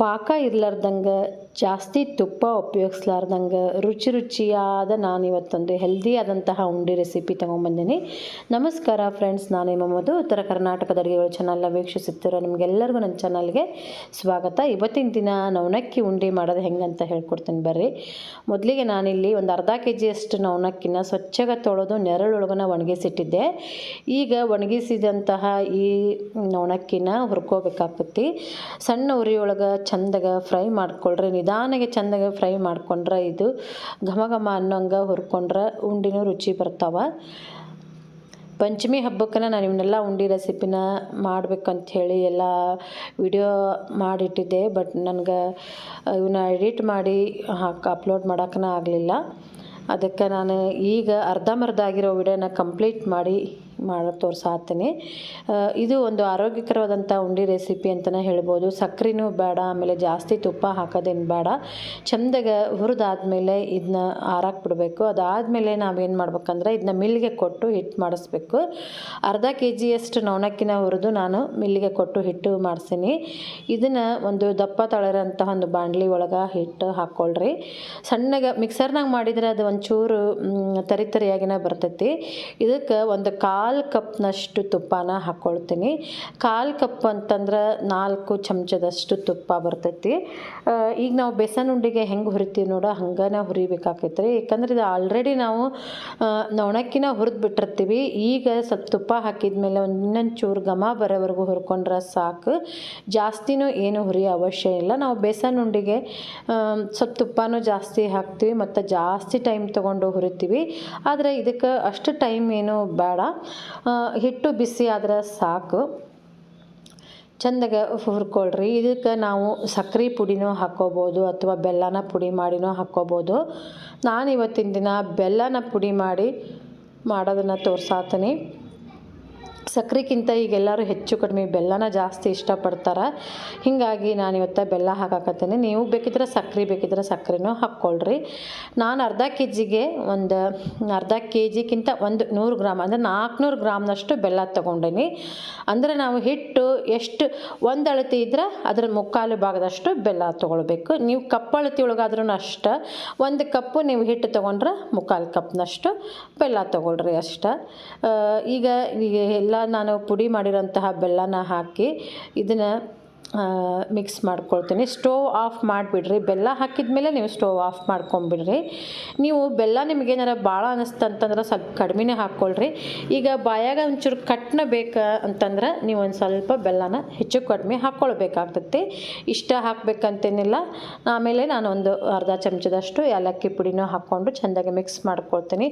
ಪಾಕ ಇರ್ಲಾರ್ದಂಗೆ, ಜಾಸ್ತಿ ತುಪ್ಪ ಉಪಯೋಗಿಸ್ಲಾರ್ದಂಗೆ, ರುಚಿ ರುಚಿಯಾದ ನಾನು ಇವತ್ತೊಂದು ಹೆಲ್ದಿ ಆದಂತಹ ಉಂಡೆ ರೆಸಿಪಿ ತೊಗೊಂಬಂದಿನಿ. ನಮಸ್ಕಾರ ಫ್ರೆಂಡ್ಸ್ ನಾನು ಮೊಮ್ಮದು ಉತ್ತರ ಕರ್ನಾಟಕದ ಅಡುಗೆಗಳು ಚಾನಲ್ನ ವೀಕ್ಷಿಸುತ್ತಿರೋ ನಿಮಗೆಲ್ಲರಿಗೂ ನನ್ನ ಚಾನಲ್ಗೆ ಸ್ವಾಗತ. ಇವತ್ತಿನ ದಿನ ನವನಕ್ಕಿ ಉಂಡೆ ಮಾಡೋದು ಹೆಂಗಂತ ಹೇಳ್ಕೊಡ್ತೀನಿ ಬರ್ರಿ. ಮೊದಲಿಗೆ ನಾನಿಲ್ಲಿ ಒಂದು ಅರ್ಧ ಕೆ ಜಿಯಷ್ಟು ನವಣಕ್ಕಿನ ಸ್ವಚ್ಛಗೆ ತೊಳೆದು ನೆರಳೊಳಗನ ಒಣಗಿಸಿಟ್ಟಿದ್ದೆ. ಈಗ ಒಣಗಿಸಿದಂತಹ ಈ ನವಣಕ್ಕಿನ ಹುರ್ಕೋಬೇಕಾಗ್ತತಿ. ಸಣ್ಣ ಉರಿಯೊಳಗೆ ಚಂದಾಗ ಫ್ರೈ ಮಾಡ್ಕೊಳ್ರಿ, ನಿಧಾನಗೆ ಚಂದಾಗ ಫ್ರೈ ಮಾಡ್ಕೊಂಡ್ರೆ ಇದು ಘಮ ಘಮ ಅನ್ನೋಂಗೆ ಹುರ್ಕೊಂಡ್ರೆ ಉಂಡಿನೂ ರುಚಿ ಬರ್ತಾವ. ಪಂಚಮಿ ಹಬ್ಬಕ್ಕೆ ನಾನು ಇವನ್ನೆಲ್ಲ ಉಂಡಿ ರೆಸಿಪಿನ ಮಾಡ್ಬೇಕಂತ ಹೇಳಿ ಎಲ್ಲ ವಿಡಿಯೋ ಮಾಡಿಟ್ಟಿದ್ದೆ, ಬಟ್ ನನಗೆ ಇವನ್ನ ಎಡಿಟ್ ಮಾಡಿ ಹಾಕಿ ಅಪ್ಲೋಡ್ ಮಾಡೋಕ್ಕನ ಆಗಲಿಲ್ಲ. ಅದಕ್ಕೆ ನಾನು ಈಗ ಅರ್ಧಂಬರ್ಧ ಆಗಿರೋ ವಿಡಿಯೋನ ಕಂಪ್ಲೀಟ್ ಮಾಡಿ ಮಾಡೋ ತೋರ್ಸಾತೀನಿ. ಇದು ಒಂದು ಆರೋಗ್ಯಕರವಾದಂಥ ಉಂಡೆ ರೆಸಿಪಿ ಅಂತಲೇ ಹೇಳ್ಬೋದು. ಸಕ್ಕರೆನೂ ಬೇಡ ಆಮೇಲೆ ಜಾಸ್ತಿ ತುಪ್ಪ ಹಾಕೋದೇನು ಬೇಡ. ಚಂದಾಗ ಹುರಿದಾದ್ಮೇಲೆ ಇದನ್ನ ಆರಾಕ್ ಬಿಡಬೇಕು ಅದಾದಮೇಲೆ ನಾವೇನು ಮಾಡ್ಬೇಕಂದ್ರೆ ಇದನ್ನ ಮಿಲ್ಗೆ ಕೊಟ್ಟು ಹಿಟ್ಟು ಮಾಡಿಸ್ಬೇಕು. ಅರ್ಧ ಕೆ ಜಿಯಷ್ಟು ನವಣಕ್ಕಿನ ಹುರಿದು ನಾನು ಮಿಲ್ಲಿಗೆ ಕೊಟ್ಟು ಹಿಟ್ಟು ಮಾಡಿಸ್ತೀನಿ ಇದನ್ನು ಒಂದು ದಪ್ಪ ತಳಿರೋಂತಹ ಒಂದು ಬಾಣಲಿ ಒಳಗೆ ಹಿಟ್ಟು ಹಾಕ್ಕೊಳ್ರಿ ಸಣ್ಣಗೆ ಮಿಕ್ಸರ್ನಾಗ ಮಾಡಿದರೆ ಅದು ಒಂಚೂರು ಮ್, ತರಿ ತರಿಯಾಗಿನ ಬರ್ತೈತಿ. ಇದಕ್ಕೆ ಒಂದು ಕಾಲು ಕಪ್ನಷ್ಟು ತುಪ್ಪನ ಹಾಕ್ಕೊಳ್ತೀನಿ ಕಾಲು ಕಪ್ ಅಂತಂದ್ರೆ ನಾಲ್ಕು ಚಮಚದಷ್ಟು ತುಪ್ಪ ಬರ್ತೈತಿ. ಈಗ ನಾವು ಬೇಸನ್ ಉಂಡೆಗೆ ಹೆಂಗೆ ಹುರಿತೀವಿ ನೋಡೋ, ಹಂಗನ ಹುರಿಬೇಕಾಗೈತೆ ರೀ ಯಾಕಂದ್ರೆ ಇದು ಆಲ್ರೆಡಿ ನಾವು ನೊಣಕ್ಕಿನ ಹುರಿದು ಬಿಟ್ಟಿರ್ತೀವಿ. ಈಗ ಸ್ವಲ್ಪ ತುಪ್ಪ ಹಾಕಿದ್ಮೇಲೆ ಒಂದು ಇನ್ನೊಂದು ಚೂರು ಘಮ ಬರೋವರೆಗೂ ಹುರ್ಕೊಂಡ್ರೆ ಸಾಕು. ಜಾಸ್ತಿನೂ ಏನು ಹುರಿ ಅವಶ್ಯ ಇಲ್ಲ. ನಾವು ಬೇಸನ್ ಉಂಡೆಗೆ ಸ್ವಲ್ಪ ತುಪ್ಪನೂ ಜಾಸ್ತಿ ಹಾಕ್ತೀವಿ ಮತ್ತು ಜಾಸ್ತಿ ಟೈಮ್ ತೊಗೊಂಡು ಹುರಿತೀವಿ. ಆದರೆ ಇದಕ್ಕೆ ಅಷ್ಟು ಟೈಮ್ ಏನು ಬೇಡ. ಹಿಟ್ಟು ಬಿಸಿ ಆದ್ರೆ ಸಾಕು. ಚಂದಗೆ ಹುರ್ಕೊಳ್ರಿ. ಇದಕ್ಕೆ ನಾವು ಸಕ್ಕರೆ ಪುಡಿನೂ ಹಾಕ್ಕೋಬೋದು ಅಥವಾ ಬೆಲ್ಲನ ಪುಡಿ ಮಾಡಿನೂ ಹಾಕ್ಕೋಬೋದು ನಾನು ಇವತ್ತಿನ ದಿನ ಬೆಲ್ಲನ ಪುಡಿ ಮಾಡಿ ಮಾಡೋದನ್ನು ತೋರ್ಸಾತೀನಿ. ಸಕ್ರೆಗಿಂತ ಈಗ ಎಲ್ಲರೂ ಹೆಚ್ಚು ಕಡಿಮೆ ಬೆಲ್ಲನ ಜಾಸ್ತಿ ಇಷ್ಟಪಡ್ತಾರೆ. ಹೀಗಾಗಿ ನಾನು ಇವತ್ತು ಬೆಲ್ಲ ಹಾಕಾಕತ್ತೇನೆ. ನೀವು ಬೇಕಿದ್ರೆ ಸಕ್ಕರೆ ಬೇಕಿದ್ರೆ ಸಕ್ಕರೆನೂ ಹಾಕ್ಕೊಳ್ರಿ. ನಾನು ಅರ್ಧ ಕೆ ಜಿಗೆ ಒಂದು, ಅರ್ಧ ಕೆ ಜಿಗಿಂತ ಒಂದು ನೂರು ಗ್ರಾಮ್, ಅಂದರೆ ನಾಲ್ಕುನೂರು ಗ್ರಾಮ್ನಷ್ಟು ಬೆಲ್ಲ ತೊಗೊಂಡೀನಿ. ಅಂದರೆ ನಾವು ಹಿಟ್ಟು ಎಷ್ಟು, ಒಂದು ಅಳತೆ ಇದ್ರೆ ಅದರ ಮುಕ್ಕಾಲು ಭಾಗದಷ್ಟು ಬೆಲ್ಲ ತೊಗೊಳ್ಬೇಕು. ನೀವು ಕಪ್ ಅಳತೆ ಒಳಗಾದ್ರೂ ಅಷ್ಟೇ, ಒಂದು ಕಪ್ಪು ನೀವು ಹಿಟ್ಟು ತೊಗೊಂಡ್ರೆ ಮುಕ್ಕಾಲು ಕಪ್ನಷ್ಟು ಬೆಲ್ಲ ತೊಗೊಳ್ರಿ ಅಷ್ಟೆ. ಈಗ ಈಗ ಎಲ್ಲ ನಾನು ಪುಡಿ ಮಾಡಿರೋಂತಹ ಬೆಲ್ಲನ ಹಾಕಿ ಇದನ್ನು ಮಿಕ್ಸ್ ಮಾಡ್ಕೊಳ್ತೀನಿ. ಸ್ಟೋವ್ ಆಫ್ ಮಾಡಿಬಿಡ್ರಿ. ಬೆಲ್ಲ ಹಾಕಿದ ಮೇಲೆ ನೀವು ಸ್ಟೋವ್ ಆಫ್ ಮಾಡ್ಕೊಂಬಿಡ್ರಿ. ನೀವು ಬೆಲ್ಲ ನಿಮಗೇನಾರ ಭಾಳ ಅನ್ನಿಸ್ತಂತಂದ್ರೆ ಸ್ವಲ್ಪ ಕಡಿಮೆನೇ ಹಾಕ್ಕೊಳ್ರಿ ಈಗ ಬಾಯಾಗ ಒಂಚೂರು ಕಟ್ನ ಬೇಕು ಅಂತಂದ್ರೆ ನೀವು ಒಂದು ಸ್ವಲ್ಪ ಬೆಲ್ಲನ ಹೆಚ್ಚು ಕಡಿಮೆ ಹಾಕ್ಕೊಳ್ಬೇಕಾಗ್ತೈತಿ ಇಷ್ಟ ಹಾಕ್ಬೇಕಂತೇನಿಲ್ಲ. ಆಮೇಲೆ ನಾನು ಒಂದು ಅರ್ಧ ಚಮಚದಷ್ಟು ಏಲಕ್ಕಿ ಪುಡಿನೂ ಹಾಕ್ಕೊಂಡು ಚೆಂದಾಗಿ ಮಿಕ್ಸ್ ಮಾಡ್ಕೊಳ್ತೀನಿ.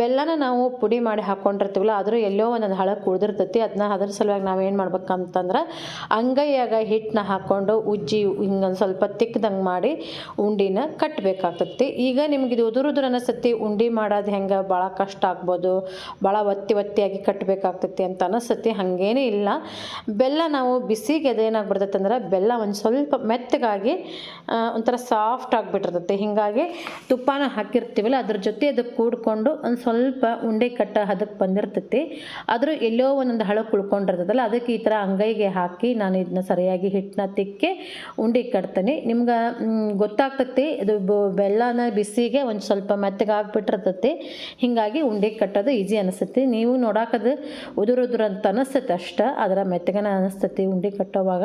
ಬೆಲ್ಲನ ನಾವು ಪುಡಿ ಮಾಡಿ ಹಾಕ್ಕೊಂಡಿರ್ತೀವಲ್ಲ ಆದರೂ ಎಲ್ಲೋ ಒಂದೊಂದು ಹಳಕ್ಕೆ ಉಳಿದಿರ್ತೈತಿ. ಅದನ್ನ ಅದ್ರ ಸಲುವಾಗಿ ನಾವೇನು ಮಾಡ್ಬೇಕಂತಂದ್ರೆ, ಅಂಗೈಯಾಗ ಹಿಟ್ಟನ್ನ ಹಾಕ್ಕೊಂಡು ಉಜ್ಜಿ ಹಿಂಗೊಂದು ಸ್ವಲ್ಪ ತಿಕ್ಕದಂಗೆ ಮಾಡಿ ಉಂಡಿನ ಕಟ್ಟಬೇಕಾಗತ್ತೆ ಈಗ ನಿಮ್ಗೆ ಇದು ಉದುರು ಉದುರು ಅನಿಸ್ತೈತಿ, ಉಂಡೆ ಮಾಡೋದು ಹೆಂಗೆ ಭಾಳ ಕಷ್ಟ ಆಗ್ಬೋದು ಭಾಳ ಒತ್ತಿ ಒತ್ತಿಯಾಗಿ ಕಟ್ಟಬೇಕಾಗ್ತತಿ ಅಂತ ಅನಿಸ್ತೈತಿ, ಹಾಗೇನೇ ಇಲ್ಲ. ಬೆಲ್ಲ ನಾವು ಬಿಸಿಗೆ ಅದೇನಾಗ್ಬಿಡ್ತೈತೆ ಅಂದ್ರೆ ಬೆಲ್ಲ ಒಂದು ಸ್ವಲ್ಪ ಮೆತ್ತಗಾಗಿ ಒಂಥರ ಸಾಫ್ಟ್ ಆಗಿಬಿಟ್ಟಿರ್ತತಿ. ಹೀಗಾಗಿ ತುಪ್ಪನ ಹಾಕಿರ್ತೀವಲ್ಲ, ಅದ್ರ ಜೊತೆ ಅದಕ್ಕೆ ಕೂಡ್ಕೊಂಡು ಒಂದು ಸ್ವಲ್ಪ ಉಂಡೆ ಕಟ್ಟ ಅದಕ್ಕೆ ಬಂದಿರ್ತೈತಿ. ಆದರೂ ಎಲ್ಲೋ ಒಂದೊಂದು ಹಳಕ್ಕೆ ಉಳ್ಕೊಂಡಿರ್ತದಲ್ಲ ಅದಕ್ಕೆ ಈ ಥರ ಅಂಗೈಗೆ ಹಾಕಿ ನಾನು ಇದನ್ನ ಸರಿಯಾಗಿ ಹಿಟ್ಟನ್ನ ತಿಕ್ಕಿ ಉಂಡೆ ಕಟ್ತೀನಿ. ನಿಮ್ಗೆ ಗೊತ್ತಾಗ್ತತಿ, ಇದು ಬೆಲ್ಲನ ಬಿಸಿಗೆ ಒಂದು ಸ್ವಲ್ಪ ಮೆತ್ತಗೆ ಆಗ್ಬಿಟ್ಟಿರ್ತೈತಿ. ಹೀಗಾಗಿ ಉಂಡೆ ಕಟ್ಟೋದು ಈಸಿ ಅನಿಸ್ತತಿ. ನೀವು ನೋಡಾಕದು ಉದುರು ಅಂತ ಅನಿಸ್ತೈತೆ ಅಷ್ಟೇ, ಅದರ ಮೆತ್ತಗನ ಅನಿಸ್ತತಿ ಉಂಡೆ ಕಟ್ಟೋವಾಗ.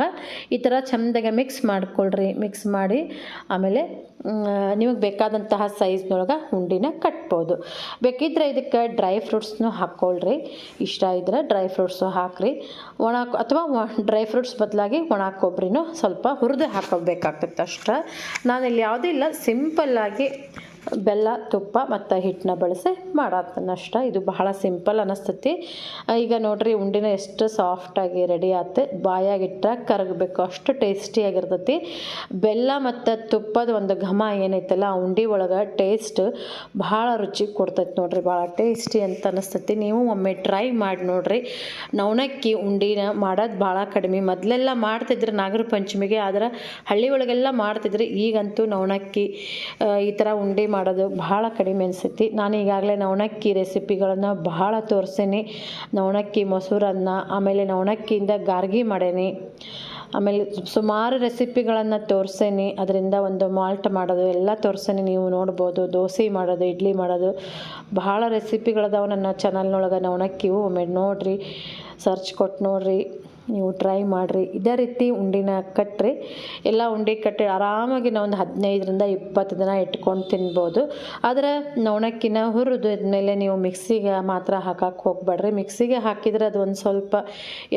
ಈ ಥರ ಚಂದಾಗೆ ಮಿಕ್ಸ್ ಮಾಡ್ಕೊಳ್ರಿ ಮಿಕ್ಸ್ ಮಾಡಿ, ಆಮೇಲೆ ನಿಮಗೆ ಬೇಕಾದಂತಹ ಸೈಜ್ನೊಳಗೆ ಉಂಡಿನ ಕಟ್ಬೋದು. ಬೇಕಿದ್ರೆ ಇದಕ್ಕೆ ಡ್ರೈ ಫ್ರೂಟ್ಸ್ನು ಹಾಕ್ಕೊಳ್ರಿ ಇಷ್ಟ ಇದ್ರೆ ಡ್ರೈ ಫ್ರೂಟ್ಸು ಹಾಕ್ರಿ. ಒಣ, ಅಥವಾ ಡ್ರೈ ಫ್ರೂಟ್ಸ್ ಬದಲಾಗಿ ಒಣ ಕೊಬ್ಬರಿನೂ ಸ್ವಲ್ಪ ಹುರಿದು ಹಾಕೋಬೇಕಾಗ್ತೈತೆ ಅಷ್ಟೇ ನಾನಿಲ್ಲಿ ಯಾವುದೂ ಇಲ್ಲ ಸಿಂಪಲ್ಲಾಗಿ ಬೆಲ್ಲ, ತುಪ್ಪ ಮತ್ತು ಹಿಟ್ಟನ್ನ ಬಳಸಿ ಮಾಡತ್ತನಷ್ಟ ಇದು ಬಹಳ ಸಿಂಪಲ್ ಅನ್ನಿಸ್ತತಿ ಈಗ ನೋಡ್ರಿ ಉಂಡಿನ ಎಷ್ಟು ಸಾಫ್ಟಾಗಿ ರೆಡಿ ಆತು. ಬಾಯಾಗಿಟ್ಟ ಕರಗಬೇಕು. ಅಷ್ಟು ಟೇಸ್ಟಿಯಾಗಿರ್ತೈತಿ ಬೆಲ್ಲ ಮತ್ತು ತುಪ್ಪದ ಒಂದು ಘಮ ಏನೈತಲ್ಲ, ಆ ಉಂಡೆ ಒಳಗೆ ಟೇಸ್ಟ್ ಭಾಳ ರುಚಿ ಕೊಡ್ತೈತಿ ನೋಡ್ರಿ. ಭಾಳ ಟೇಸ್ಟಿ ಅಂತ ಅನ್ನಿಸ್ತತಿ ನೀವು ಒಮ್ಮೆ ಟ್ರೈ ಮಾಡಿ ನೋಡ್ರಿ. ನವಣಕ್ಕಿ ಉಂಡಿನ ಮಾಡೋದು ಭಾಳ ಕಡಿಮೆ. ಮೊದಲೆಲ್ಲ ಮಾಡ್ತಿದ್ರು ನಾಗರ ಪಂಚಮಿಗೆ, ಆದ್ರೆ ಹಳ್ಳಿ ಒಳಗೆಲ್ಲ ಮಾಡ್ತಿದ್ರು. ಈಗಂತೂ ನವಣಕ್ಕಿ ಈ ಥರ ಉಂಡೆ ಮಾಡೋದು ಭಾಳ ಕಡಿಮೆ ಅನಿಸುತ್ತೆ. ನಾನು ಈಗಾಗಲೇ ನವಣಕ್ಕಿ ರೆಸಿಪಿಗಳನ್ನು ಬಹಳ ತೋರಿಸೀನಿ. ನವಣಕ್ಕಿ ಮೊಸರನ್ನ, ಆಮೇಲೆ ನವಣಕ್ಕಿಯಿಂದ ಗಾರ್ಗಿ ಮಾಡೇನಿ. ಆಮೇಲೆ ಸುಮಾರು ರೆಸಿಪಿಗಳನ್ನು ತೋರಿಸೇನಿ. ಅದರಿಂದ ಒಂದು ಮಾಲ್ಟ್ ಮಾಡೋದು ಎಲ್ಲ ತೋರಿಸೇನಿ. ನೀವು ನೋಡ್ಬೋದು, ದೋಸೆ ಮಾಡೋದು, ಇಡ್ಲಿ ಮಾಡೋದು. ಬಹಳ ರೆಸಿಪಿಗಳದಾವ ನನ್ನ ಚಾನಲ್ನೊಳಗೆ ನವಣಕ್ಕಿವು ಒಮ್ಮೆ ನೋಡಿರಿ ಸರ್ಚ್ ಕೊಟ್ಟು ನೋಡಿರಿ. ನೀವು ಟ್ರೈ ಮಾಡಿರಿ. ಇದೇ ರೀತಿ ಉಂಡಿನ ಕಟ್ಟಿರಿ ಎಲ್ಲ ಉಂಡೆ ಕಟ್ಟಿ ಆರಾಮಾಗಿ ನಾವು ಒಂದು ಹದಿನೈದರಿಂದ ಇಪ್ಪತ್ತು ದಿನ ಇಟ್ಕೊಂಡು ತಿನ್ಬೋದು. ಆದರೆ ನವಣಕ್ಕಿನ ಹುರಿದು ಇದ್ಮೇಲೆ ನೀವು ಮಿಕ್ಸಿಗೆ ಮಾತ್ರ ಹಾಕಕ್ಕೆ ಹೋಗ್ಬೇಡ್ರಿ. ಮಿಕ್ಸಿಗೆ ಹಾಕಿದ್ರೆ ಅದು ಒಂದು ಸ್ವಲ್ಪ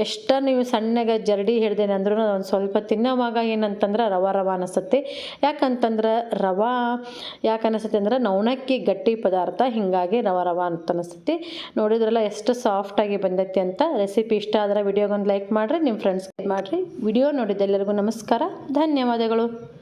ಎಷ್ಟ ನೀವು ಸಣ್ಣಗೆ ಜರಡಿ ಹಿಡ್ದೇನೆ ಅಂದ್ರೂ ಒಂದು ಸ್ವಲ್ಪ ತಿನ್ನೋವಾಗ ಏನಂತಂದ್ರೆ ರವ ರವ ಅನಿಸುತ್ತೆ. ಯಾಕಂತಂದ್ರೆ ರವ ಯಾಕೆ ಅನಿಸುತ್ತೆ ಅಂದ್ರೆ ನವಣಕ್ಕಿ ಗಟ್ಟಿ ಪದಾರ್ಥ ಹೀಗಾಗಿ ರವ ರವ ಅಂತ ಅನಿಸುತ್ತೆ. ನೋಡಿದ್ರಲ್ಲ ಎಷ್ಟು ಸಾಫ್ಟಾಗಿ ಬಂದೈತಿ ಅಂತ. ರೆಸಿಪಿ ಇಷ್ಟ ಆದರೆ ವಿಡಿಯೋಗೊಂದು ಲೈಕ್ ಮಾಡಿರಿ ನಿಮ್ಮ ಫ್ರೆಂಡ್ಸ್ಗೆ ಮಾಡಿರಿ. ವಿಡಿಯೋ ನೋಡಿದ್ದೆಲ್ಲರಿಗೂ ನಮಸ್ಕಾರ. ಧನ್ಯವಾದಗಳು.